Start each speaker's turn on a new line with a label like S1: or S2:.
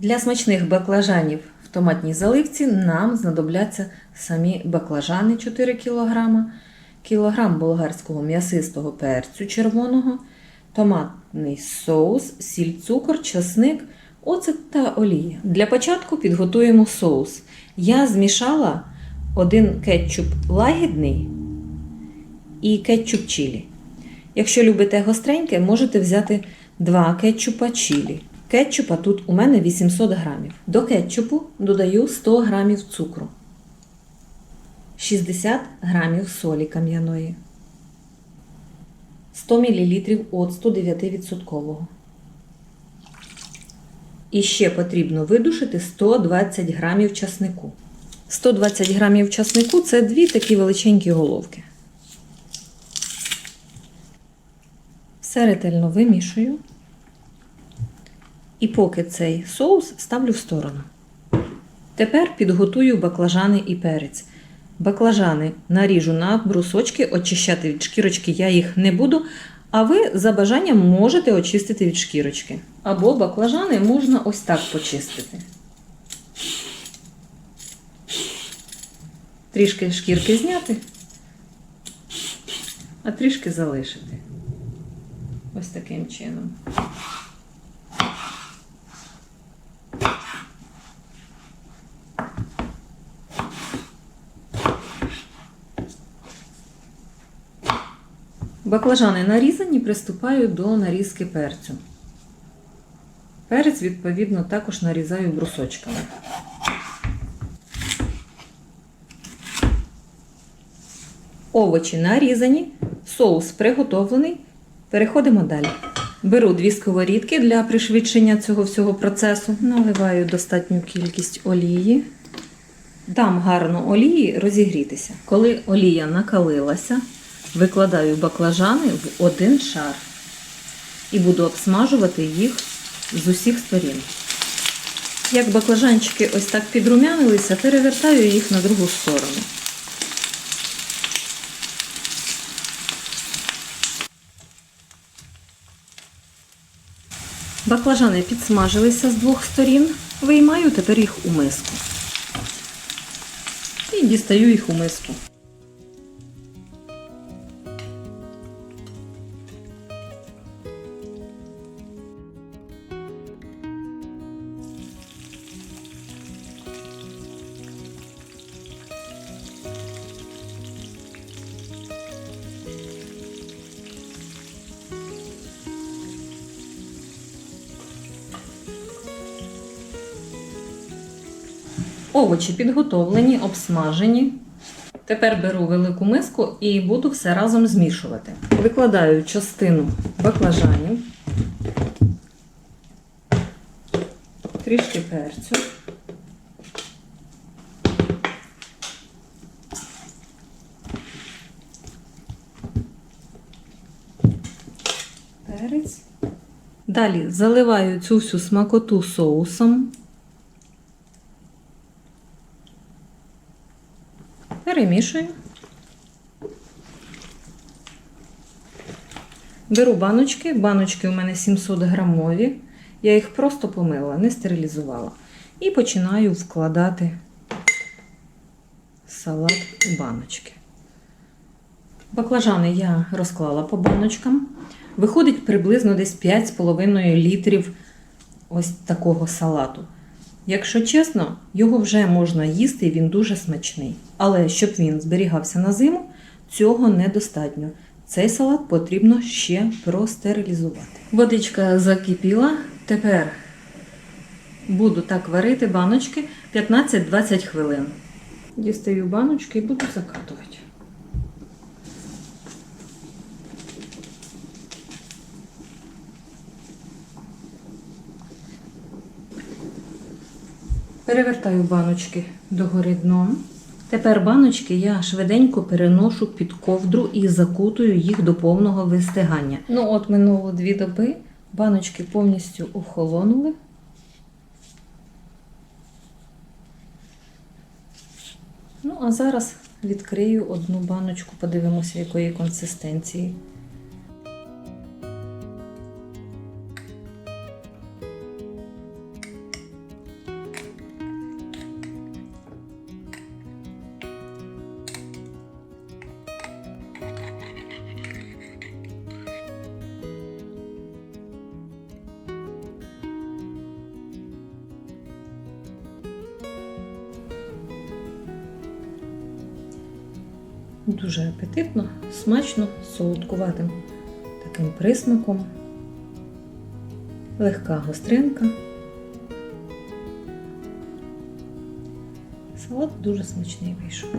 S1: Для смачних баклажанів в томатній заливці нам знадобляться самі баклажани 4 кг, кілограм болгарського м'ясистого перцю червоного, томатний соус, сіль, цукор, часник, оцет та олія. Для початку підготуємо соус. Я змішала один кетчуп лагідний і кетчуп чилі. Якщо любите гостреньке, можете взяти два кетчупа чилі. Кетчупа тут у мене 800 грамів. До кетчупу додаю 100 грамів цукру, 60 грамів солі кам'яної, 100 мл оцту 9%. І ще потрібно видушити 120 грамів часнику. 120 грамів часнику це дві такі величенькі головки. Все ретельно вимішую. І поки цей соус ставлю в сторону. Тепер підготую баклажани і перець. Баклажани наріжу на брусочки, очищати від шкірочки я їх не буду, а ви за бажанням можете очистити від шкірочки. Або баклажани можна ось так почистити. Трішки шкірки зняти, а трішки залишити. Ось таким чином. Баклажани нарізані, приступаю до нарізки перцю. Перець, відповідно, також нарізаю брусочками. Овочі нарізані, соус приготовлений. Переходимо далі. Беру дві сковорідки для пришвидшення цього всього процесу. Наливаю достатню кількість олії. Дам гарно олії розігрітися. Коли олія накалилася, викладаю баклажани в один шар і буду обсмажувати їх з усіх сторін. Як баклажанчики ось так підрумянилися, перевертаю їх на другу сторону. Баклажани підсмажилися з двох сторін, виймаю тепер їх у миску. І дістаю їх у миску. Овочі підготовлені, обсмажені. Тепер беру велику миску і буду все разом змішувати. Викладаю частину баклажанів, трішки перцю. Далі заливаю цю всю смакоту соусом. Перемішую. Беру баночки. Баночки у мене 700 грамові. Я їх просто помила, не стерилізувала. І починаю вкладати салат у баночки. Баклажани я розклала по баночкам. Виходить приблизно десь 5,5 літрів ось такого салату. Якщо чесно, його вже можна їсти, він дуже смачний. Але щоб він зберігався на зиму, цього недостатньо. Цей салат потрібно ще простерилізувати. Водичка закипіла. Тепер буду так варити баночки 15-20 хвилин. Дістаю баночки і буду закатувати. Перевертаю баночки догори дном. Тепер баночки я швиденько переношу під ковдру і закутую їх до повного вистигання. Ну, от минуло дві доби, баночки повністю охолонули. Ну, а зараз відкрию одну баночку, подивимося, якої консистенції. Дуже апетитно, смачно, солодкуватим таким присмаком. Легка гостринка. Салат дуже смачний вийшов.